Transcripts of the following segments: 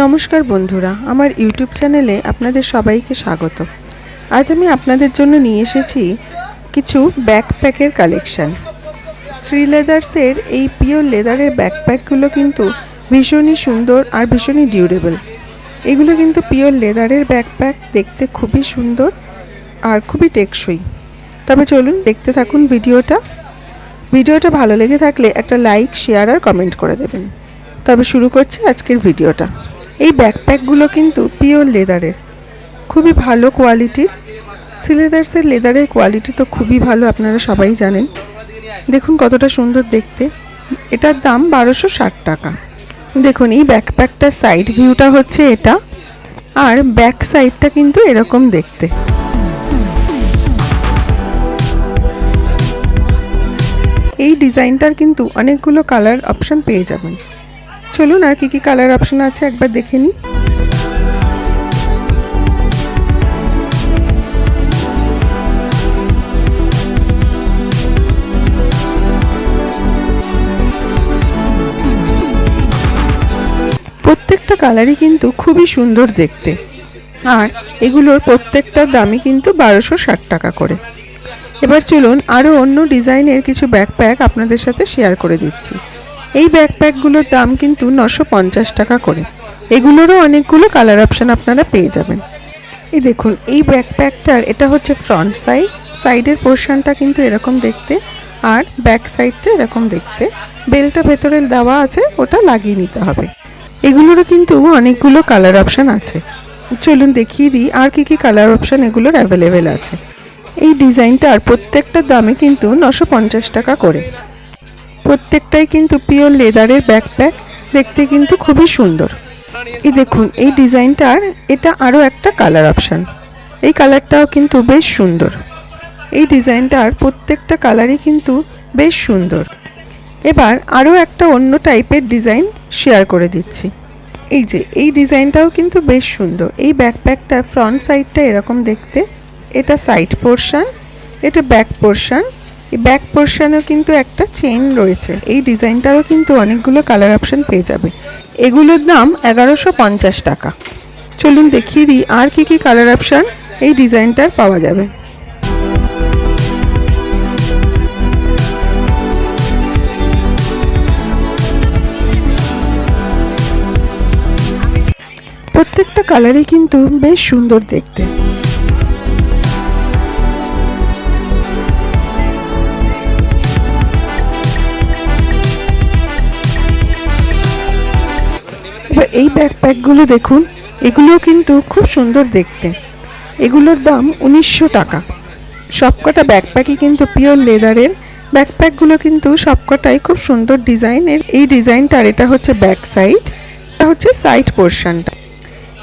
নমস্কার বন্ধুরা, আমার ইউটিউব চ্যানেলে আপনাদের সবাইকে স্বাগত। আজ আমি আপনাদের জন্য নিয়ে এসেছি কিছু ব্যাকপ্যাকের কালেকশন। শ্রী লেদার্সের এই পিওর লেদারের ব্যাকপ্যাকগুলো কিন্তু ভীষণই সুন্দর আর ভীষণই ডিউরেবল। এগুলো কিন্তু পিওর লেদারের ব্যাকপ্যাক, দেখতে খুবই সুন্দর আর খুবই টেকসই। তবে চলুন দেখতে থাকুন ভিডিওটা। ভিডিওটা ভালো লেগে থাকলে একটা লাইক, শেয়ার আর কমেন্ট করে দেবেন। তবে শুরু করছি আজকের ভিডিওটা। এই ব্যাকপ্যাকগুলো কিন্তু পিওর লেদারের খুবই ভালো কোয়ালিটির সিলেদার্সের লেদারের কোয়ালিটি তো খুবই ভালো, আপনারা সবাই জানেন। দেখুন কতটা সুন্দর দেখতে। এটার দাম বারোশো ষাট টাকা। দেখুন, এই ব্যাকপ্যাকটার সাইড ভিউটা হচ্ছে এটা। আর ব্যাক সাইডটা কিন্তু এরকম দেখতে। এই ডিজাইনটার কিন্তু অনেকগুলো কালার অপশন পেয়ে যাবেন। চলুন আর কি কি কালার অপশন আছে একবার দেখে নিই। প্রত্যেকটা কালারই কিন্তু খুবই সুন্দর দেখতে। আর এগুলোর প্রত্যেকটার দামই কিন্তু বারোশো ষাট টাকা করে। এবার চলুন আরও অন্য ডিজাইনের কিছু ব্যাকপ্যাক আপনাদের সাথে শেয়ার করে দিচ্ছি। এই ব্যাকপ্যাকগুলোর দাম কিন্তু নশো পঞ্চাশ টাকা করে। এগুলোরও অনেকগুলো কালার অপশান আপনারা পেয়ে যাবেন। এই দেখুন, এই ব্যাকপ্যাকটার এটা হচ্ছে ফ্রন্ট সাইড সাইডের পোর্শনটা কিন্তু এরকম দেখতে, আর ব্যাক সাইডটা এরকম দেখতে। বেলটা ভেতরে দেওয়া আছে, ওটা লাগিয়ে নিতে হবে। এগুলোরও কিন্তু অনেকগুলো কালার অপশান আছে। চলুন দেখিয়ে দিই, আর কি কি কালার অপশান এগুলোর অ্যাভেলেবেল আছে। এই ডিজাইনটার প্রত্যেকটার দামে কিন্তু নশো পঞ্চাশ টাকা করে। প্রত্যেকটাই কিন্তু পিওর লেদারের ব্যাকপ্যাক দেখতে কিন্তু খুবই সুন্দর। এই দেখুন, এই ডিজাইনটার এটা আরও একটা কালার অপশান এই কালারটাও কিন্তু বেশ সুন্দর। এই ডিজাইনটার প্রত্যেকটা কালারই কিন্তু বেশ সুন্দর। এবার আরও একটা অন্য টাইপের ডিজাইন শেয়ার করে দিচ্ছি। এই যে, এই ডিজাইনটাও কিন্তু বেশ সুন্দর। এই ব্যাকপ্যাকটার ফ্রন্ট সাইডটা এরকম দেখতে। এটা সাইড পোর্শন এটা ব্যাক পোর্শন এই ব্যাক পোর্শনেও কিন্তু একটা চেন রয়েছে। এই ডিজাইনটারও কিন্তু অনেকগুলো কালার অপশন পেয়ে যাবে। এগুলোর দাম এগারোশো পঞ্চাশ টাকা। চলুন দেখিয়ে দিই আর কি কি কালার অপশান এই ডিজাইনটার পাওয়া যাবে। প্রত্যেকটা কালারই কিন্তু বেশ সুন্দর দেখতে। এই ব্যাকপ্যাকগুলো দেখুন, এগুলোও কিন্তু খুব সুন্দর দেখতে। এগুলোর দাম উনিশশো টাকা। সবকটা ব্যাকপ্যাকই কিন্তু পিওর লেদারের ব্যাকপ্যাকগুলো কিন্তু সবকটাই খুব সুন্দর ডিজাইনের। এই ডিজাইনটার এটা হচ্ছে ব্যাক সাইড এটা হচ্ছে সাইড পোর্শনটা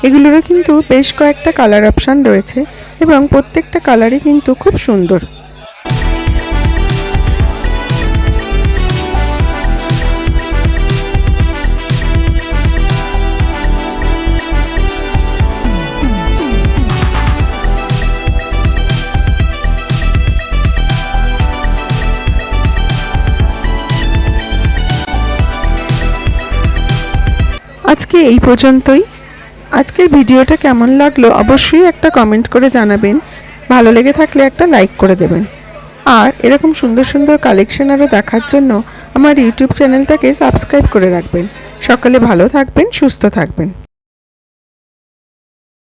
এগুলোরও কিন্তু বেশ কয়েকটা কালার অপশান রয়েছে এবং প্রত্যেকটা কালারই কিন্তু খুব সুন্দর। আজকে এই পর্যন্তই। আজকের ভিডিওটা কেমন লাগল অবশ্যই একটা কমেন্ট করে জানাবেন। ভালো লেগে থাকলে একটা লাইক করে দেবেন। আর এরকম সুন্দর সুন্দর কালেকশন আরও দেখার জন্য আমার ইউটিউব চ্যানেলটাকে সাবস্ক্রাইব করে রাখবেন। সকালে ভালো থাকবেন, সুস্থ থাকবেন।